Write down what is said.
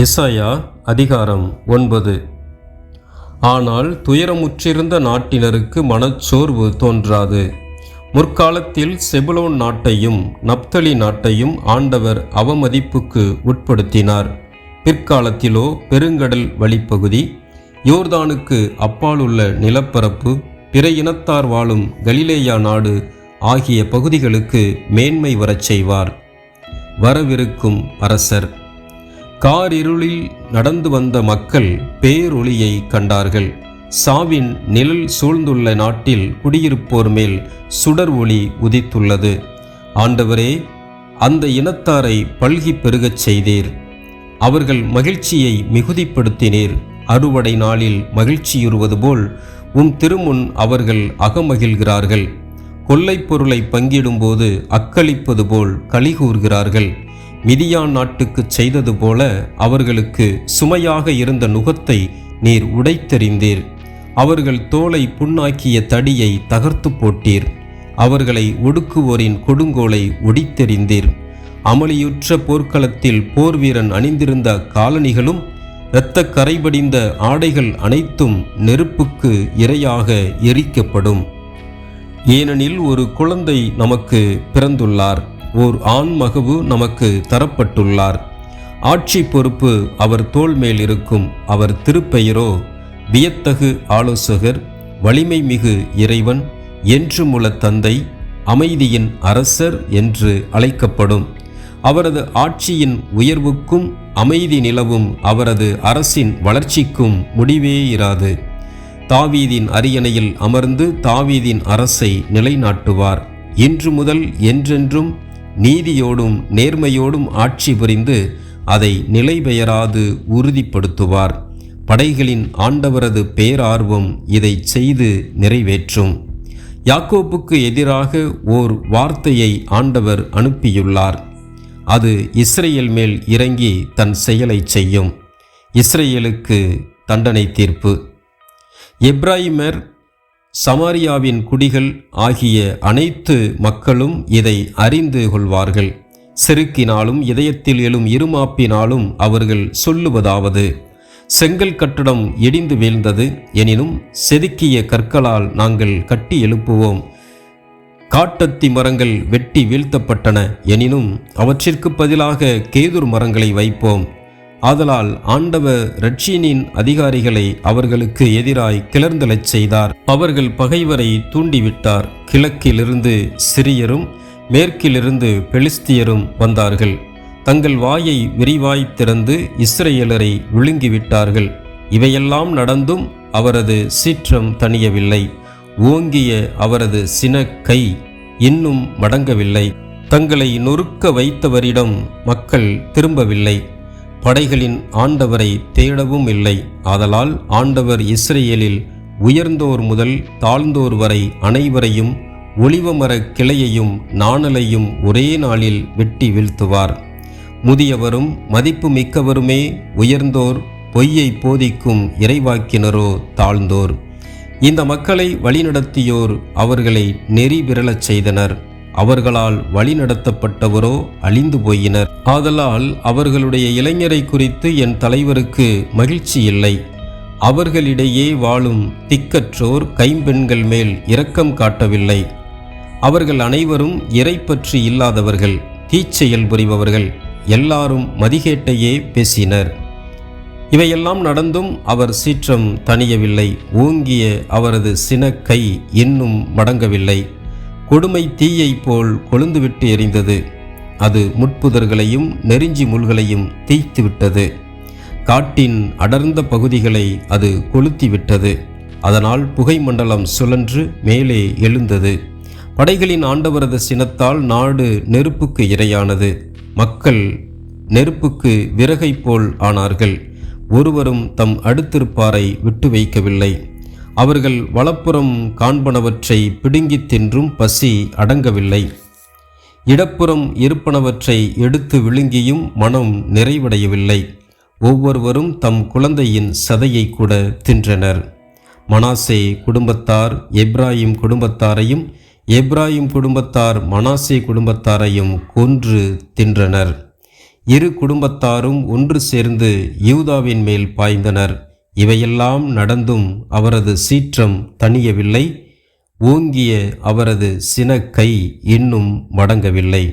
இசாயா அதிகாரம் ஒன்பது. ஆனால் துயரமுற்றிருந்த நாட்டினருக்கு மனச்சோர்வு தோன்றாது. முற்காலத்தில் செபுலோன் நாட்டையும் நப்தலி நாட்டையும் ஆண்டவர் அவமதிப்புக்கு உட்படுத்தினார். பிற்காலத்திலோ பெருங்கடல் வழிப்பகுதி யோர்தானுக்கு அப்பாலுள்ள நிலப்பரப்பு பிற இனத்தார் வாழும் கலிலேயா நாடு ஆகிய பகுதிகளுக்கு மேன்மை வரச் செய்வார். வரவிருக்கும் அரசர். காரிருளில் நடந்து வந்த மக்கள் பேரொளியை கண்டார்கள். சாவின் நிழல் சூழ்ந்துள்ள நாட்டில் குடியிருப்போர் மேல் சுடர் ஒளி உதித்துள்ளது. ஆண்டவரே அந்த இனத்தாரை பல்கி பெருகச் செய்தீர். அவர்கள் மகிழ்ச்சியை மிகுதிப்படுத்தினீர். அறுவடை நாளில் மகிழ்ச்சியுறுவது போல் உம் திருமுன் அவர்கள் அகமகிழ்கிறார்கள். கொள்ளைப் பொருளை பங்கிடும்போது அக்களிப்பது போல் கலிகூர்கிறார்கள் மிதியான் நாட்டுக்குச் செய்தது போல அவர்களுக்கு சுமையாக இருந்த நுகத்தை நீர் உடைத்தெறிந்தீர். அவர்கள் தோலை புண்ணாக்கிய தடியை தகர்த்து போட்டீர். அவர்களை ஒடுக்குவோரின் கொடுங்கோலை ஒடித்தெறிந்தீர். அமளியுற்ற போர்க்களத்தில் போர் வீரன் அணிந்திருந்த காலணிகளும் இரத்த கரைபடிந்த ஆடைகள் அனைத்தும் நெருப்புக்கு இரையாக எரிக்கப்படும். ஏனெனில் ஒரு குழந்தை நமக்கு பிறந்துள்ளார். ஓர் ஆண்மகவு நமக்கு தரப்பட்டுள்ளார். ஆட்சி பொறுப்பு அவர் தோல் மேல் இருக்கும். அவர் திருப்பெயரோ வியத்தகு ஆலோசகர் வலிமை மிகு இறைவன் என்றுமுள்ள தந்தை அமைதியின் அரசர் என்று அழைக்கப்படும். அவரது ஆட்சியின் உயர்வுக்கும் அமைதி நிலவும் அவரது அரசின் வளர்ச்சிக்கும் முடிவே இராது. தாவீதின் அரியணையில் அமர்ந்து தாவீதின் அரசை நிலைநாட்டுவார். இன்று முதல் என்றென்றும் நீதியோடும் நேர்மையோடும் ஆட்சி புரிந்து அதை நிலைபெயராது உறுதிப்படுத்துவார். படைகளின் ஆண்டவரது பேரார்வம் இதை செய்து நிறைவேற்றும். யாக்கோப்புக்கு எதிராக ஓர் வார்த்தையை ஆண்டவர் அனுப்பியுள்ளார். அது இஸ்ரேல் மேல் இறங்கி தன் செயலை செய்யும். இஸ்ரேலுக்கு தண்டனை தீர்ப்பு. எப்ராஹிமர் சமாரியாவின் குடிகள் ஆகிய அனைத்து மக்களும் இதை அறிந்து கொள்வார்கள். செருக்கினாலும் இதயத்தில் எழும் இருமாப்பினாலும் அவர்கள் சொல்லுவதாவது செங்கல் கட்டடம் இடிந்து வீழ்ந்தது எனினும் செதுக்கிய கற்களால் நாங்கள் கட்டி எழுப்புவோம். காட்டத்தி மரங்கள் வெட்டி வீழ்த்தப்பட்டன எனினும் அவற்றிற்கு பதிலாக கேதுர் மரங்களை வைப்போம். ஆதலால் ஆண்டவர் ரட்சியனின் அதிகாரிகளை அவர்களுக்கு எதிராய் கிளர்ந்தலச் செய்தார். அவர்கள் பகைவரை தூண்டிவிட்டார். கிழக்கிலிருந்து சிரியரும் மேற்கிலிருந்து பெலிஸ்தியரும் வந்தார்கள். தங்கள் வாயை விரிவாய் திறந்து இஸ்ரேலரை விழுங்கிவிட்டார்கள். இவையெல்லாம் நடந்தும் அவரது சீற்றம் தணியவில்லை. ஓங்கிய அவரது சின கை இன்னும் மடங்கவில்லை. தங்களை நொறுக்க வைத்தவரிடம் மக்கள் திரும்பவில்லை. படைகளின் ஆண்டவரை தேடவும் இல்லை. ஆதலால் ஆண்டவர் இஸ்ரேலில் உயர்ந்தோர் முதல் தாழ்ந்தோர் வரை அனைவரையும் ஒளிவமரக் கிளையையும் நாணலையும் ஒரே நாளில் வெட்டி வீழ்த்துவார். முதியவரும் மதிப்பு மிக்கவருமே உயர்ந்தோர் பொய்யை போதிக்கும் இறைவாக்கினரோ தாழ்ந்தோர். இந்த மக்களை வழிநடத்தியோர் அவர்களை நெறி விரலச் செய்தனர். அவர்களால் வழிநடத்தப்பட்டவரோ அழிந்து போயினர். ஆதலால் அவர்களுடைய இளைஞரை குறித்து என் தலைவருக்கு மகிழ்ச்சி இல்லை. அவர்களிடையே வாழும் திக்கற்றோர் கைம்பெண்கள் மேல் இரக்கம் காட்டவில்லை. அவர்கள் அனைவரும் இறைப்பற்று இல்லாதவர்கள் தீச்செயல் புரிபவர்கள் எல்லாரும் மதிகேட்டையே பேசினர். இவையெல்லாம் நடந்தும் அவர் சீற்றம் தணியவில்லை. ஓங்கிய அவரது சின கை இன்னும் மடங்கவில்லை. கொடுமை தீயைப் போல் கொழுந்துவிட்டு எரிந்தது. அது முட்புதர்களையும் நெருஞ்சி முள்களையும் தீய்த்துவிட்டது. காட்டின் அடர்ந்த பகுதிகளை அது கொளுத்திவிட்டது. அதனால் புகை மண்டலம் சுழன்று மேலே எழுந்தது. படைகளின் ஆண்டவரது சினத்தால் நாடு நெருப்புக்கு இரையானது. மக்கள் நெருப்புக்கு விறகை போல் ஆனார்கள். ஒருவரும் தம் அடுத்திருப்பாரை விட்டு வைக்கவில்லை. அவர்கள் வலப்புறம் காண்பனவற்றை பிடுங்கித் தின்றும் பசி அடங்கவில்லை. இடப்புறம் இருப்பனவற்றை எடுத்து விழுங்கியும் மனம் நிறைவடையவில்லை. ஒவ்வொருவரும் தம் குழந்தையின் சதையை கூட தின்றனர். மனாசே குடும்பத்தார் எப்ராஹிம் குடும்பத்தாரையும் எப்ராஹிம் குடும்பத்தார் மனாசே குடும்பத்தாரையும் கொன்று தின்றனர். இரு குடும்பத்தாரும் ஒன்று சேர்ந்து யூதாவின் மேல் பாய்ந்தனர். இவையெல்லாம் நடந்தும் அவரது சீற்றம் தணியவில்லை ஓங்கிய அவரது சினக்கை இன்னும் மடங்கவில்லை